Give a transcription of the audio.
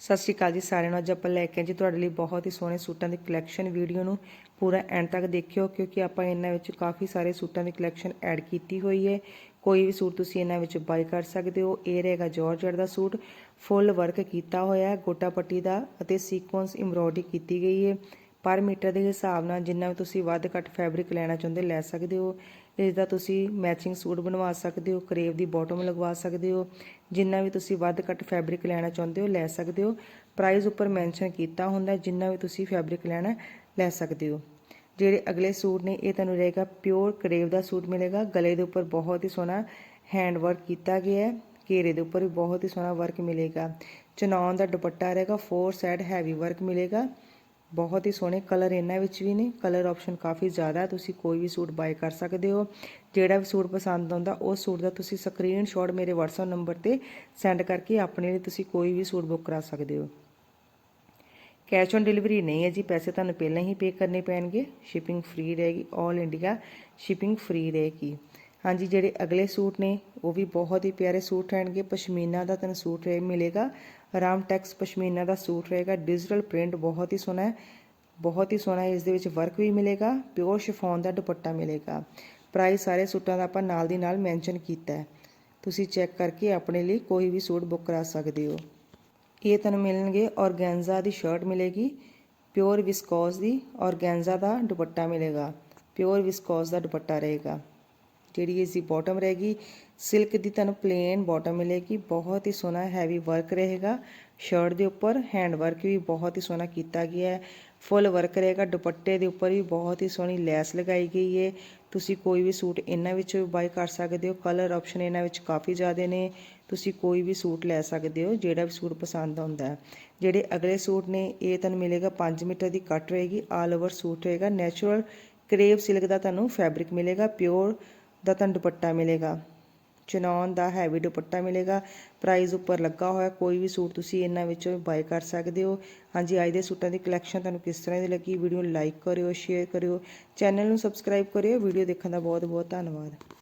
ਸਤਿ ਸ਼੍ਰੀ ਅਕਾਲ ਜੀ ਸਾਰਿਆਂ ਨੂੰ। ਅੱਜ ਆਪਾਂ ਲੈ ਕੇ ਆਏ ਜੀ ਤੁਹਾਡੇ ਲਈ ਬਹੁਤ ਹੀ ਸੋਹਣੇ ਸੂਟਾਂ ਦੀ ਕਲੈਕਸ਼ਨ ਵੀਡੀਓ ਨੂੰ ਪੂਰਾ ਐਂਡ ਤੱਕ ਦੇਖਿਓ, ਕਿਉਂਕਿ ਆਪਾਂ ਇਹਨਾਂ ਵਿੱਚ ਕਾਫੀ ਸਾਰੇ ਸੂਟਾਂ ਦੀ ਕਲੈਕਸ਼ਨ ਐਡ ਕੀਤੀ ਹੋਈ ਹੈ। ਕੋਈ ਵੀ ਸੂਟ ਤੁਸੀਂ ਇਹਨਾਂ ਵਿੱਚ ਬਾਈ ਕਰ ਸਕਦੇ ਹੋ। ਇਹ ਰਹੇਗਾ ਜਾਰਜਟ ਦਾ ਸੂਟ। ਫੁੱਲ ਵਰਕ ਕੀਤਾ ਹੋਇਆ ਹੈ ਗੋਟਾ ਪੱਟੀ ਦਾ ਅਤੇ ਸੀਕੁਐਂਸ ਐਮਬ੍ਰੋਇਡਰੀ ਕੀਤੀ ਗਈ ਹੈ। ਪਰ ਮੀਟਰ ਦੇ ਹਿਸਾਬ ਨਾਲ ਜਿੰਨਾ ਵੀ ਤੁਸੀਂ ਵੱਧ ਘੱਟ ਫੈਬਰਿਕ ਲੈਣਾ ਚਾਹੁੰਦੇ ਲੈ ਸਕਦੇ ਹੋ। ਇਸ ਦਾ ਤੁਸੀਂ ਮੈਚਿੰਗ ਸੂਟ ਬਣਵਾ ਸਕਦੇ ਹੋ, ਕਰੇਵ ਦੀ ਬਾਟਮ ਲਗਵਾ ਸਕਦੇ ਹੋ। ਜਿੰਨਾ ਵੀ ਤੁਸੀਂ ਵੱਧ ਘੱਟ ਫੈਬਰਿਕ ਲੈਣਾ ਚਾਹੁੰਦੇ ਹੋ ਲੈ ਸਕਦੇ ਹੋ। ਪ੍ਰਾਈਸ ਉੱਪਰ ਮੈਂਸ਼ਨ ਕੀਤਾ ਹੁੰਦਾ, ਜਿੰਨਾ ਵੀ ਤੁਸੀਂ ਫੈਬਰਿਕ ਲੈਣਾ ਲੈ ਸਕਦੇ ਹੋ। ਜਿਹੜੇ ਅਗਲੇ ਸੂਟ ਨੇ, ਇਹ ਤੁਹਾਨੂੰ ਰਹੇਗਾ ਪਿਓਰ ਕਰੇਵ ਦਾ ਸੂਟ ਮਿਲੇਗਾ। ਗਲੇ ਦੇ ਉੱਪਰ ਬਹੁਤ ਹੀ ਸੋਹਣਾ ਹੈਂਡ ਵਰਕ ਕੀਤਾ ਗਿਆ ਹੈ। ਘੇਰੇ ਦੇ ਉੱਪਰ ਵੀ ਬਹੁਤ ਹੀ ਸੋਹਣਾ ਵਰਕ ਮਿਲੇਗਾ। ਚਨੌਨ ਦਾ ਦੁਪੱਟਾ ਰਹੇਗਾ ਫੋਰ ਸਾਈਡ ਹੈਵੀ ਵਰਕ ਮਿਲੇਗਾ। ਬਹੁਤ ਹੀ ਸੋਹਣੇ ਕਲਰ ਇਹਨਾਂ ਵਿੱਚ ਵੀ ਨੇ। ਕਲਰ ਆਪਸ਼ਨ ਕਾਫੀ ਜ਼ਿਆਦਾ ਤੁਸੀਂ ਕੋਈ ਵੀ ਸੂਟ ਬਾਏ ਕਰ ਸਕਦੇ ਹੋ। ਜਿਹੜਾ ਵੀ ਸੂਟ ਪਸੰਦ ਆਉਂਦਾ ਉਸ ਸੂਟ ਦਾ ਤੁਸੀਂ ਸਕਰੀਨਸ਼ਾਟ ਮੇਰੇ WhatsApp ਨੰਬਰ ਤੇ ਸੈਂਡ ਕਰਕੇ ਆਪਣੇ ਲਈ ਤੁਸੀਂ ਕੋਈ ਵੀ ਸੂਟ ਬੁੱਕ ਕਰਾ ਸਕਦੇ ਹੋ। ਕੈਸ਼ ਔਨ ਡਿਲੀਵਰੀ ਨਹੀਂ ਹੈ ਜੀ। ਪੈਸੇ ਤੁਹਾਨੂੰ ਪਹਿਲਾਂ ਹੀ ਪੇ ਕਰਨੇ ਪੈਣਗੇ। ਸ਼ਿਪਿੰਗ ਫ੍ਰੀ ਰਹੇਗੀ। 올 ਇੰਡੀਆ ਸ਼ਿਪਿੰਗ ਫ੍ਰੀ ਰਹੇਗੀ। ਹਾਂਜੀ, ਜਿਹੜੇ ਅਗਲੇ ਸੂਟ ਨੇ, ਉਹ ਵੀ ਬਹੁਤ ਹੀ ਪਿਆਰੇ ਸੂਟ ਰਹਿਣਗੇ। ਪਸ਼ਮੀਨਾ ਦਾ ਤੁਹਾਨੂੰ ਸੂਟ ਰਹੇ ਮਿਲੇਗਾ। ਰਾਮ ਟੈਕਸ ਪਸ਼ਮੀਨਾ ਦਾ ਸੂਟ ਰਹੇਗਾ। ਡਿਜੀਟਲ ਪ੍ਰਿੰਟ ਬਹੁਤ ਹੀ ਸੋਹਣਾ ਹੈ। ਬਹੁਤ ਹੀ ਸੋਹਣਾ ਹੈ। ਇਸ ਦੇ ਵਿੱਚ ਵਰਕ ਵੀ ਮਿਲੇਗਾ। ਪਿਓਰ ਸ਼ਿਫੋਨ ਦਾ ਦੁਪੱਟਾ ਮਿਲੇਗਾ। ਪ੍ਰਾਈਸ ਸਾਰੇ ਸੂਟਾਂ ਦਾ ਆਪਾਂ ਨਾਲ ਦੀ ਨਾਲ ਮੈਂਸ਼ਨ ਕੀਤਾ ਹੈ। ਤੁਸੀਂ ਚੈੱਕ ਕਰਕੇ ਆਪਣੇ ਲਈ ਕੋਈ ਵੀ ਸੂਟ ਬੁੱਕ ਕਰਾ ਸਕਦੇ ਹੋ। ਇਹ ਤੁਹਾਨੂੰ ਮਿਲਣਗੇ। ਔਰਗੈਂਜ਼ਾ ਦੀ ਸ਼ਰਟ ਮਿਲੇਗੀ। ਪਿਓਰ ਵਿਸਕੋਸ ਦੀ ਔਰਗੈਂਜ਼ਾ ਦਾ ਦੁਪੱਟਾ ਮਿਲੇਗਾ। ਪਿਓਰ ਵਿਸਕੋਸ ਦਾ ਦੁਪੱਟਾ ਰਹੇਗਾ। ਜਿਹੜੀ ਇਸ ਦੀ ਬਾਟਮ ਰਹੇਗੀ ਸਿਲਕ ਦੀ ਤੁਹਾਨੂੰ ਪਲੇਨ ਬਾਟਮ ਮਿਲੇਗੀ, ਬਹੁਤ ਹੀ ਸੋਹਣਾ ਹੈਵੀ ਵਰਕ ਰਹੇਗਾ। ਸ਼ਰਟ ਦੇ ਉੱਪਰ ਹੈਂਡ ਵਰਕ ਵੀ ਬਹੁਤ ਹੀ ਸੋਹਣਾ ਕੀਤਾ ਗਿਆ ਹੈ। ਫੁੱਲ ਵਰਕ ਰਹੇਗਾ, ਦੁਪੱਟੇ ਦੇ ਉੱਪਰ ਵੀ ਬਹੁਤ ਹੀ ਸੋਹਣੀ ਲੈਸ ਲਗਾਈ ਗਈ ਹੈ। ਤੁਸੀਂ ਕੋਈ ਵੀ ਸੂਟ ਇਹਨਾਂ ਵਿੱਚ ਬਾਈ ਕਰ ਸਕਦੇ ਹੋ। ਕਲਰ ਆਪਸ਼ਨ ਇਹਨਾਂ ਵਿੱਚ ਕਾਫੀ ਜ਼ਿਆਦੇ ਨੇ। ਤੁਸੀਂ ਕੋਈ ਵੀ ਸੂਟ ਲੈ ਸਕਦੇ ਹੋ, ਜਿਹੜਾ ਵੀ ਸੂਟ ਪਸੰਦ ਆਉਂਦਾ ਹੈ। ਜਿਹੜੇ ਅਗਲੇ ਸੂਟ ਨੇ, ਇਹ ਤੁਹਾਨੂੰ ਮਿਲੇਗਾ 5 ਮੀਟਰ ਦੀ ਕੱਟ ਰਹੇਗੀ ਆਲ ਓਵਰ ਸੂਟ ਰਹੇਗਾ। ਨੈਚੁਰਲ ਕਰੇਵ ਸਿਲਕ ਦਾ ਤੁਹਾਨੂੰ ਫੈਬਰਿਕ ਮਿਲੇਗਾ ਪਿਓਰ ਦਾ ਤੁਹਾਨੂੰ ਦੁਪੱਟਾ ਮਿਲੇਗਾ। ਚਨੌਨ ਦਾ ਹੈਵੀ ਦੁਪੱਟਾ ਮਿਲੇਗਾ। ਪ੍ਰਾਈਸ ਉੱਪਰ ਲੱਗਾ ਹੋਇਆ, ਕੋਈ ਵੀ ਸੂਟ ਤੁਸੀਂ ਇਹਨਾਂ ਵਿੱਚੋਂ ਬਾਏ ਕਰ ਸਕਦੇ ਹੋ। ਹਾਂਜੀ, ਅੱਜ ਦੇ ਸੂਟਾਂ ਦੀ ਕਲੈਕਸ਼ਨ ਤੁਹਾਨੂੰ ਕਿਸ ਤਰ੍ਹਾਂ ਦੀ ਲੱਗੀ? ਵੀਡੀਓ ਨੂੰ ਲਾਈਕ ਕਰਿਓ ਸ਼ੇਅਰ ਕਰਿਓ। ਚੈਨਲ ਨੂੰ ਸਬਸਕ੍ਰਾਈਬ ਕਰਿਓ। ਵੀਡੀਓ ਦੇਖਣ ਦਾ ਬਹੁਤ ਬਹੁਤ ਧੰਨਵਾਦ।